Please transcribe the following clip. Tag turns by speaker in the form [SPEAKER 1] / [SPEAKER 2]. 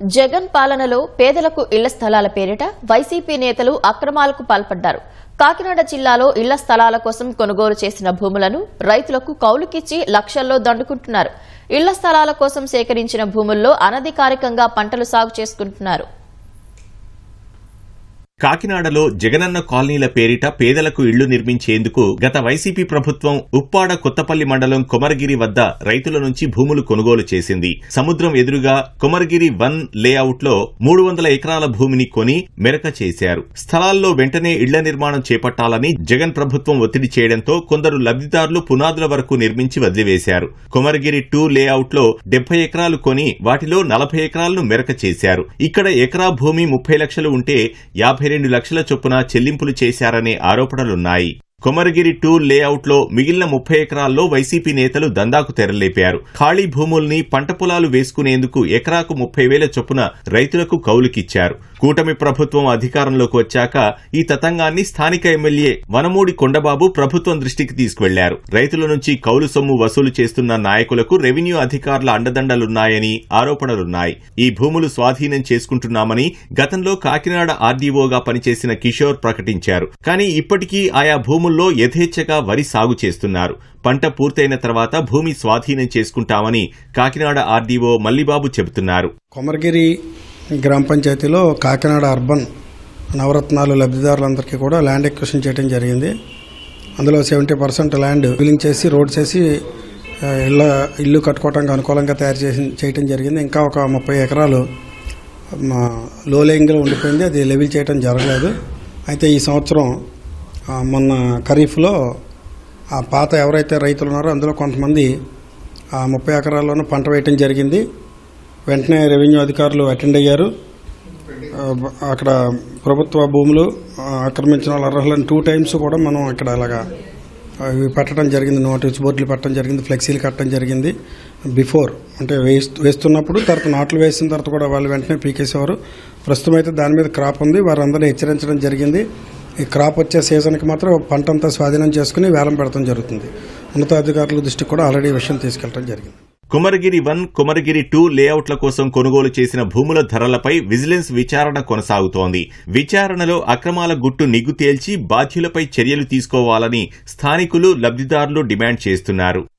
[SPEAKER 1] జగన్ పాలనలో పేదలకు ఇళ్ళ స్థలాల పేరిట వైసీపీ నేతలు అక్రమాలకు పాల్పడ్డారు. కాకినాడ జిల్లాలో ఇళ్ళ స్థలాల కోసం కొనుగోలు చేసిన భూములను రైతులకు కౌలుకిచ్చి లక్షల్లో దండుకుంటున్నారు. ఇళ్ళ స్థలాల కోసం సేకరించిన భూముల్లో అనధికారికంగా పంటలు సాగు చేసుకుంటున్నారు.
[SPEAKER 2] కాకినాడలో జగనన్న కాలనీల పేరిట పేదలకు ఇళ్ళు నిర్మించేందుకు గత వైసీపీ ప్రభుత్వం ఉప్పాడ కొత్తపల్లి మండలం కొమరగిరి వద్ద రైతుల నుంచి భూములు కొనుగోలు చేసింది. సముద్రం ఎదురుగా కొమరగిరి వన్ లేఅవుట్లో మూడు వందల ఎకరాల భూమిని కొని మెరక చేశారు. స్థలాల్లో వెంటనే ఇళ్ళ నిర్మాణం చేపట్టాలని జగన్ ప్రభుత్వం ఒత్తిడి చేయడంతో కొందరు లబ్దిదారులు పునాదుల వరకు నిర్మించి వదిలివేశారు. కొమరగిరి టూ లేఅవుట్లో డెబ్బై ఎకరాలు కొని వాటిలో నలభై ఎకరాలను మెరక చేశారు. ఇక్కడ ఎకరా భూమి ముప్పై లక్షలు ఉంటే యాభై రెండు లక్షల చొప్పున చెల్లింపులు చేశారనే ఆరోపణలున్నాయి. కొమరగిరి టూ లేఅవుట్లో మిగిలిన ముప్పై ఎకరాల్లో వైసీపీ నేతలు దందాకు తెరలేపారు. ఖాళీ భూముల్ని పంట పొలాలు వేసుకునేందుకు ఎకరాకు ముప్పై వేల చొప్పున రైతులకు కౌలుకిచ్చారు. కూటమి ప్రభుత్వం అధికారంలోకి వచ్చాక ఈ తతంగాన్ని స్థానిక ఎమ్మెల్యే వనమూడి కొండబాబు ప్రభుత్వం దృష్టికి తీసుకువెళ్ళారు. రైతుల నుంచి కౌలు సొమ్ము వసూలు చేస్తున్న నాయకులకు రెవెన్యూ అధికారుల అండదండలున్నాయని ఆరోపణలున్నాయి. ఈ భూములు స్వాధీనం చేసుకుంటున్నామని గతంలో కాకినాడ ఆర్డీఓగా పనిచేసిన కిషోర్ ప్రకటించారు. కానీ ఇప్పటికీ ఆయా భూముల్లో యథేచ్ఛగా వరి సాగు చేస్తున్నారు. పంట పూర్తయిన తర్వాత భూమి స్వాధీనం చేసుకుంటామని కాకినాడ ఆర్డీఓ మల్లిబాబు చెబుతున్నారు.
[SPEAKER 3] కొమరగిరి గ్రామ పంచాయతీలో కాకినాడ అర్బన్ నవరత్నాలు లబ్ధిదారులందరికీ కూడా ల్యాండ్ ఎక్విషన్ చేయడం జరిగింది. అందులో సెవెంటీ పర్సెంట్ ల్యాండ్ బిల్లింగ్ చేసి రోడ్ చేసి ఇళ్ళ ఇల్లు కట్టుకోవడానికి అనుకూలంగా తయారు చేసి చేయడం జరిగింది. ఇంకా ఒక ముప్పై ఎకరాలు మా లో లేయింగ్లో ఉండిపోయింది. అది లెవెల్ చేయడం జరగలేదు. అయితే ఈ సంవత్సరం మొన్న ఖరీఫ్లో ఆ పాత ఎవరైతే రైతులు ఉన్నారో అందులో కొంతమంది ఆ ముప్పై ఎకరాల్లోనూ పంట వేయటం జరిగింది. వెంటనే రెవెన్యూ అధికారులు అటెండ్ అయ్యారు. అక్కడ ప్రభుత్వ భూములు ఆక్రమించిన వాళ్ళ అర్హులను టూ టైమ్స్ కూడా మనం ఇక్కడ అలాగా ఇవి పెట్టడం జరిగింది. నోటీస్ బోర్డులు పెట్టడం జరిగింది ఫ్లెక్సీలు కట్టడం జరిగింది బిఫోర్. అంటే వేస్తు వేస్తున్నప్పుడు తర్వాత నాట్లు వేసిన తర్వాత కూడా వాళ్ళు వెంటనే పీకేసేవారు. ప్రస్తుతం అయితే దాని మీద క్రాప్ ఉంది. వారందరినీ హెచ్చరించడం జరిగింది. ఈ క్రాప్ వచ్చే సీజన్కి మాత్రం పంట అంతా స్వాధీనం చేసుకుని వేలం పెడతాం జరుగుతుంది. ఉన్నతాధికారుల దృష్టికి కూడా ఆల్రెడీ విషయం తీసుకెళ్ళడం జరిగింది.
[SPEAKER 2] కుమరగిరి వన్ కుమరగిరి టూ లేఅవుట్ల కోసం కొనుగోలు చేసిన భూముల ధరలపై విజిలెన్స్ విచారణ కొనసాగుతోంది. విచారణలో అక్రమాల గుట్టు నిగ్గు తేల్చి బాధ్యులపై చర్యలు తీసుకోవాలని స్థానికులు లబ్దిదారులు డిమాండ్ చేస్తున్నారు.